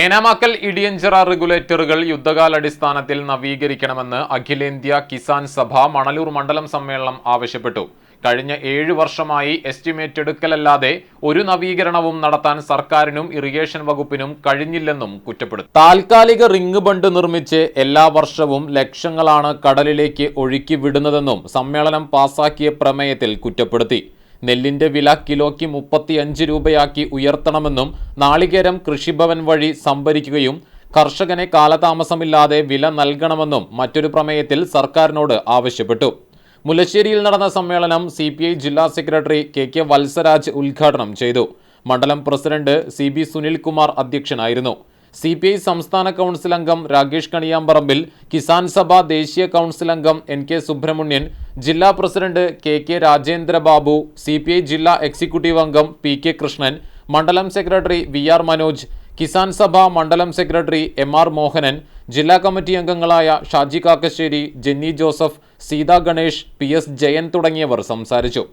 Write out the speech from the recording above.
ഏനാമാക്കൽ ഇടിയഞ്ചിറ റെഗുലേറ്ററുകൾ യുദ്ധകാലടിസ്ഥാനത്തിൽ നവീകരിക്കണമെന്ന് അഖിലേന്ത്യാ കിസാൻ സഭ മണലൂർ മണ്ഡലം സമ്മേളനം ആവശ്യപ്പെട്ടു. കഴിഞ്ഞ ഏഴു വർഷമായി എസ്റ്റിമേറ്റ് എടുക്കലല്ലാതെ ഒരു നവീകരണവും നടത്താൻ സർക്കാരിനും ഇറിഗേഷൻ വകുപ്പിനും കഴിഞ്ഞില്ലെന്നും കുറ്റപ്പെടുത്തി. താൽക്കാലിക റിംഗ് ബണ്ട് നിർമ്മിച്ച് എല്ലാ വർഷവും ലക്ഷങ്ങളാണ് കടലിലേക്ക് ഒഴുക്കി വിടുന്നതെന്നും സമ്മേളനം പാസാക്കിയ പ്രമേയത്തിൽ കുറ്റപ്പെടുത്തി. നെല്ലിന്റെ വില കിലോയ്ക്ക് മുപ്പത്തിയഞ്ച് രൂപയാക്കി ഉയർത്തണമെന്നും നാളികേരം കൃഷിഭവൻ വഴി സംഭരിക്കുകയും കർഷകനെ കാലതാമസമില്ലാതെ വില നൽകണമെന്നും മറ്റൊരു പ്രമേയത്തിൽ സർക്കാരിനോട് ആവശ്യപ്പെട്ടു. മുല്ലശ്ശേരിയിൽ നടന്ന സമ്മേളനം സി ജില്ലാ സെക്രട്ടറി കെ കെ വത്സരാജ് ഉദ്ഘാടനം ചെയ്തു. മണ്ഡലം പ്രസിഡന്റ് സി ബി സുനിൽകുമാർ അധ്യക്ഷനായിരുന്നു. സി പി ഐ സംസ്ഥാന കൗൺസിൽ അംഗം രാകേഷ് കണിയാമ്പറമ്പിൽ കിസാൻ സഭ ദേശീയ കൗൺസിൽ അംഗം എൻ കെ സുബ്രഹ്മണ്യൻ ജില്ലാ president K K Rajendra Babu C P I ജില്ലാ എക്സിക്യൂട്ടീവ് അംഗം പി കെ കൃഷ്ണൻ മണ്ഡലം secretary V R Manoj Kisan Sabha മണ്ഡലം സെക്രട്ടറി എം ആർ മോഹനൻ ജില്ലാ കമ്മിറ്റി അംഗങ്ങളായ Shaji Kakkassery Jenny Joseph Seetha Ganesh P S Jayan തുടങ്ങിയവർ സംസാരിച്ചു.